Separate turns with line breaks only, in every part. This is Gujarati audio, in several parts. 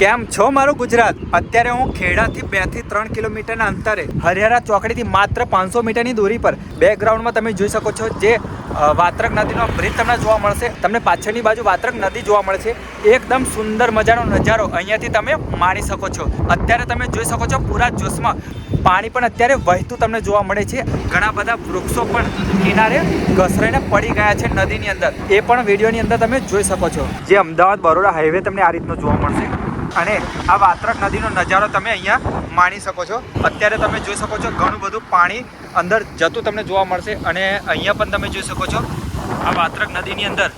કેમ? છો મારું ગુજરાત. અત્યારે હું ખેડાથી બેથી ત્રણ કિલોમીટરના અંતરે હરિહરા ચોકડીથી માત્ર પાંચસો મીટરની દૂરી પર બેકગ્રાઉન્ડમાં તમે જોઈ શકો છો જે વાત્રક નદીનો બ્રિજ તમને જોવા મળશે. તમને પાછળની બાજુ વાત્રક નદી જોવા મળશે. એકદમ સુંદર મજાનો નજારો અહીંયાથી તમે માણી શકો છો. અત્યારે તમે જોઈ શકો છો પૂરા જોશમાં પાણી પણ અત્યારે વહેતું તમને જોવા મળે છે. ઘણા બધા વૃક્ષો પણ કિનારે ઘસરાઈને પડી ગયા છે નદીની અંદર. એ પણ વિડીયોની અંદર તમે જોઈ શકો છો. જે અમદાવાદ બરોડા હાઈવે તમને આ રીતનો જોવા મળશે. અને આ વાત્રક નદીનો નજારો તમે અહીંયા માણી શકો છો. અત્યારે તમે જોઈ શકો છો ઘણું બધું પાણી અંદર જતું તમને જોવા મળશે અને અહીંયા પણ તમે જોઈ શકો છો આ વાત્રક નદીની અંદર.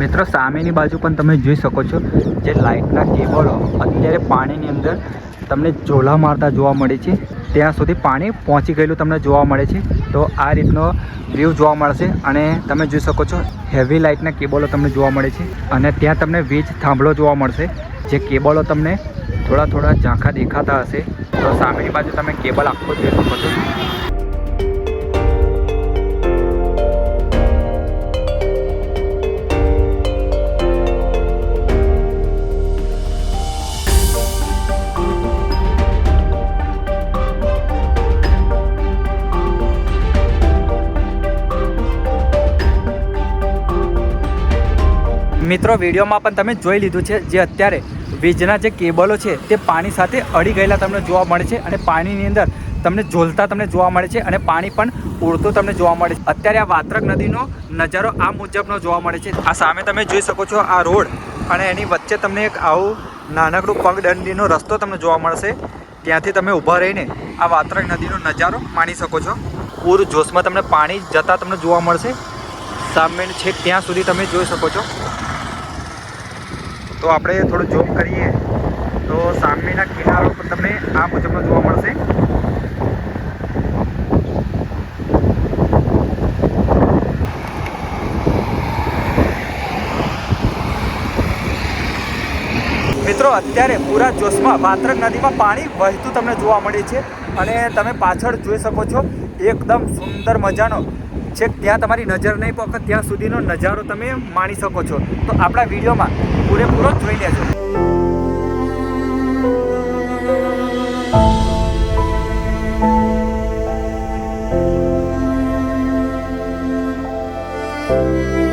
મિત્રો, સામેની બાજુ પણ તમે જોઈ શકો છો જે લાઇટના કેબલો અત્યારે પાણીની અંદર તમને ઝોલા મારતા જોવા મળે છે. ત્યાં સુધી પાણી પહોંચી ગયેલું તમને જોવા મળે છે. તો આ રીતનો વ્યૂ જોવા મળશે અને તમે જોઈ શકો છો હેવી લાઇટના કેબલો તમને જોવા મળે છે. અને ત્યાં તમને વીજ થાંભલો જોવા મળશે. જે કેબલો તમને થોડા થોડા ઝાંખા દેખાતા હશે. તો સામેની બાજુ તમે કેબલ આખો જોઈ શકો છો. મિત્રો, વિડીયોમાં પણ તમે જોઈ લીધું છે જે અત્યારે વીજના જે કેબલો છે તે પાણી સાથે અડી ગયેલા તમને જોવા મળે છે અને પાણીની અંદર તમને ઝોલતા તમને જોવા મળે છે અને પાણી પણ ઉડતું તમને જોવા મળે છે. અત્યારે આ વાત્રક નદીનો નજારો આ મુજબનો જોવા મળે છે. આ સામે તમે જોઈ શકો છો આ રોડ અને એની વચ્ચે તમને એક આવું નાનકડું પગદંડીનો રસ્તો તમને જોવા મળશે. ત્યાંથી તમે ઊભા રહીને આ વાત્રક નદીનો નજારો માણી શકો છો. પૂર જોશમાં તમને પાણી જતા તમને જોવા મળશે. સામે છેક ત્યાં સુધી તમે જોઈ શકો છો. તો આપણે થોડું જોબ કરીએ. તો સામેના કિનારો પર તમને આ મુજબનો જોવા મળશે. મિત્રો, અત્યારે પૂરા જોશમાં વાત્રક નદીમાં પાણી વહેતું તમને જોવા મળે છે. અને તમે પાછળ જોઈ શકો છો, એકદમ સુંદર મજાનો છેક ત્યાં તમારી નજર નહીં પહોંચે ત્યાં સુધીનો નજારો તમે માણી શકો છો. તો આપણા વિડીયોમાં પૂરેપૂરો જોઈ લેજો. મિત્રો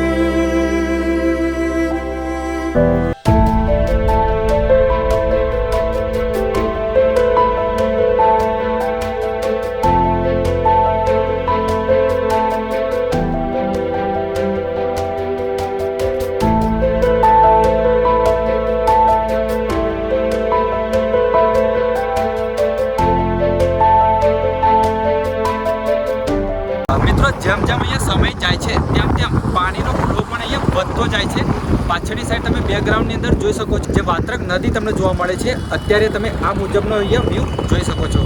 જેમ જેમ અહીંયા સમય જાય છે, તેમ તેમ પાણીનો ફ્લો પણ અહીંયા વધતો જાય છે. પાછળની સાઈડ તમે બેકગ્રાઉન્ડની અંદર જોઈ શકો છો જે વાત્રક નદી તમને જોવા મળે છે. અત્યારે તમે આ મુજબનો અહીંયા વ્યૂ જોઈ શકો છો.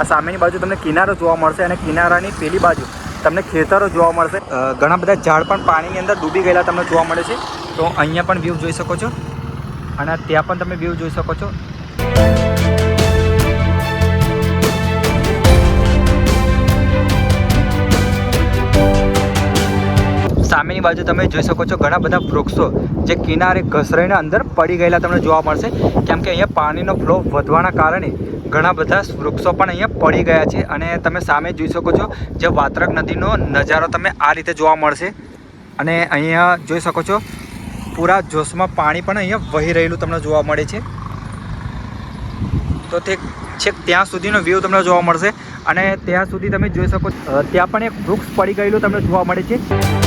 આ સામેની બાજુ તમને કિનારો જોવા મળશે અને કિનારાની પેલી બાજુ તમને ખેતરો જોવા મળશે. ઘણા બધા ઝાડ પણ પાણીની અંદર ડૂબી ગયેલા તમને જોવા મળે છે. તો અહીંયા પણ વ્યૂ જોઈ શકો છો. અને ત્યાં પણ તમે વ્યૂ જોઈ શકો છો. સામેની બાજુ તમે જોઈ શકો છો ઘણા બધા વૃક્ષો જે કિનારે ઘસરાઈને અંદર પડી ગયેલા તમને જોવા મળશે. કેમ કે અહીંયા પાણીનો ફ્લો વધવાના કારણે ઘણા બધા વૃક્ષો પણ અહીંયા પડી ગયા છે અને તમે સામે જોઈ શકો છો જે વાત્રક નદીનો નજારો તમે આ રીતે જોવા મળશે. અને અહીંયા જોઈ શકો છો પૂરા જોશમાં પાણી પણ અહીંયા વહી રહેલું તમને જોવા મળે છે. તો તે છેક ત્યાં સુધીનો વ્યૂ તમને જોવા મળશે અને ત્યાં સુધી તમે જોઈ શકો ત્યાં પણ એક વૃક્ષ પડી ગયેલું તમને જોવા મળે છે.